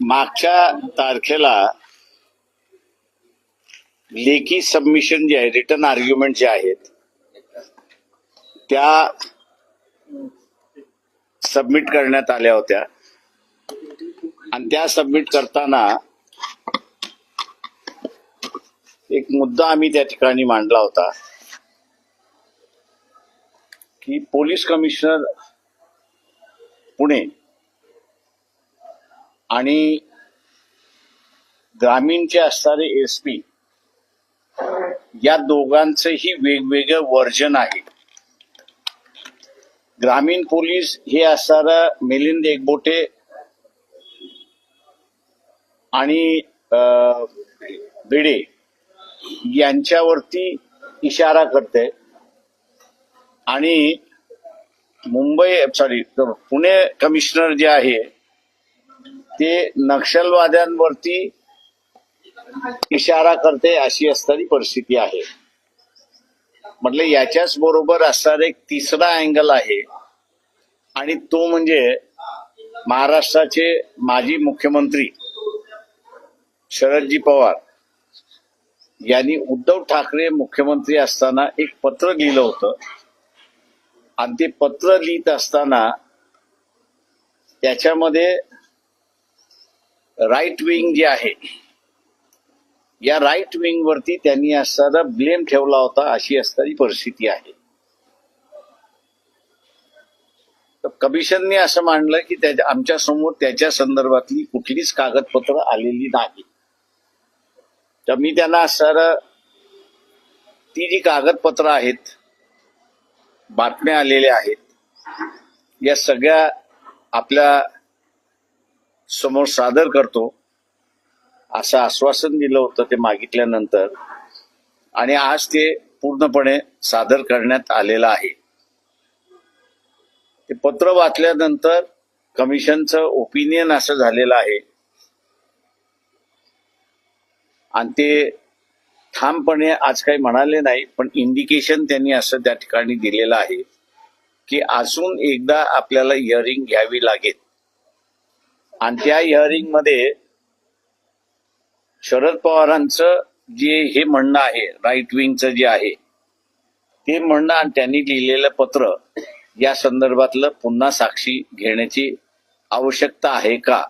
मागच्या तारखेला लेखी सबमिशन जे आहे रिटर्न आर्ग्युमेंट जे आहेत त्या सबमिट करण्यात आल्या होत्या. आणि त्या सबमिट करताना एक मुद्दा आम्ही त्या ठिकाणी मांडला होता की पोलीस कमिशनर पुणे आणि ग्रामीणचे असणारे एस पी या दोघांचंही वेगवेगळं वर्जन आहे. ग्रामीण पोलीस हे असणारा मिलिंद एकबोटे आणि अं, भिडे यांच्यावरती इशारा करते. आणि मुंबई सॉरी पुणे कमिशनर जे आहे ते नक्षलवाद्यांवरती इशारा करते अशी असणारी परिस्थिती आहे. म्हटलं याच्याच बरोबर असणारा एक तिसरा अँगल आहे. आणि तो म्हणजे महाराष्ट्राचे माजी मुख्यमंत्री शरदजी पवार यांनी उद्धव ठाकरे मुख्यमंत्री असताना एक पत्र लिहिलं होतं. आणि ते पत्र लिहित असताना त्याच्यामध्ये राईट विंग जे आहे या राईट विंग वरती त्यांनी असताना ब्लेम ठेवला होता अशी असणारी परिस्थिती आहे. तर कमिशनने असं मांडलं की त्याच्या आमच्यासमोर त्याच्या संदर्भातली कुठलीच कागदपत्र आलेली नाही. तर मी त्यांना असणारं ती जी कागदपत्र आहेत बातम्या आलेल्या आहेत या सगळ्या आपल्या समोर सादर करतो असं आश्वासन दिलं होतं ते मागितल्यानंतर. आणि आज ते पूर्णपणे सादर करण्यात आलेलं आहे. ते पत्र वाचल्यानंतर कमिशनचं ओपिनियन असं झालेलं आहे. आणि ते ठामपणे आज काही म्हणाले नाही पण इंडिकेशन त्यांनी असं त्या ठिकाणी दिलेलं आहे की अजून एकदा आपल्याला इयरिंग घ्यावी लागेल. आणि त्या हिअरिंगमध्ये शरद पवारांचं जे हे म्हणणं आहे राईट विंगचं जे आहे ते म्हणणं आणि त्यांनी लिहिलेलं पत्र या संदर्भातलं पुन्हा साक्षी घेण्याची आवश्यकता आहे का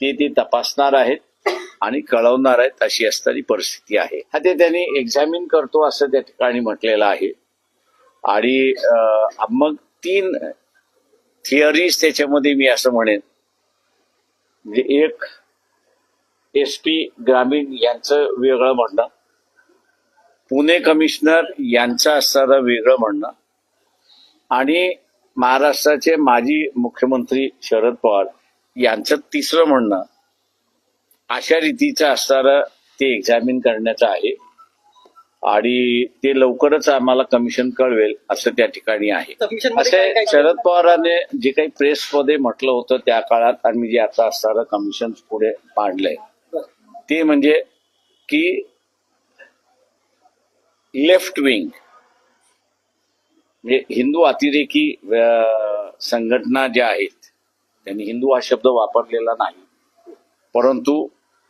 ते ते तपासणार आहेत आणि कळवणार आहेत अशी असणारी परिस्थिती आहे. हा ते त्यांनी एक्झामिन करतो असं त्या ठिकाणी म्हटलेलं आहे. आणि मग तीन थिअरीज त्याच्यामध्ये मी असं म्हणेन. म्हणजे एक एस पी ग्रामीण यांचं वेगळं म्हणणं. पुणे कमिशनर यांचं असणारं वेगळं म्हणणं. आणि महाराष्ट्राचे माजी मुख्यमंत्री शरद पवार यांचं तिसरं म्हणणं. अशा रीतीचं असणारं ते एक्झामिन करण्याचं आहे. आणि ते लवकरच आम्हाला कमिशन कळवेल असं त्या ठिकाणी आहे. मध्ये असे शरद पवारांनी जे काही प्रेसमध्ये म्हटलं होतं त्या काळात आणि मी जे आता असणारं कमिशन पुढे मांडलंय ते म्हणजे की लेफ्ट विंग म्हणजे हिंदू अतिरेकी संघटना ज्या आहेत त्यांनी हिंदू हा शब्द वापरलेला नाही. परंतु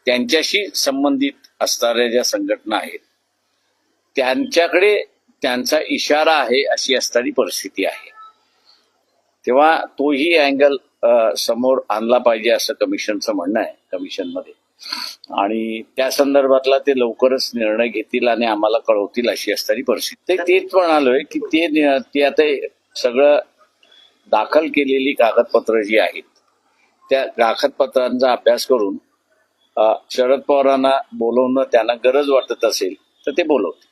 त्यांच्याशी संबंधित असणाऱ्या ज्या संघटना आहेत त्यांच्याकडे त्यांचा इशारा आहे अशी असणारी परिस्थिती आहे. तेव्हा तोही अँगल समोर आणला पाहिजे असं कमिशनचं म्हणणं आहे कमिशनमध्ये. आणि त्या संदर्भातला ते लवकरच निर्णय घेतील आणि आम्हाला कळवतील अशी असणारी परिस्थिती. तेच म्हणालोय की ते ते आता सगळं दाखल केलेली कागदपत्र जी आहेत त्या कागदपत्रांचा अभ्यास करून शरद पवारांना बोलवणं त्यांना गरज वाटत असेल तर ते बोलवतील.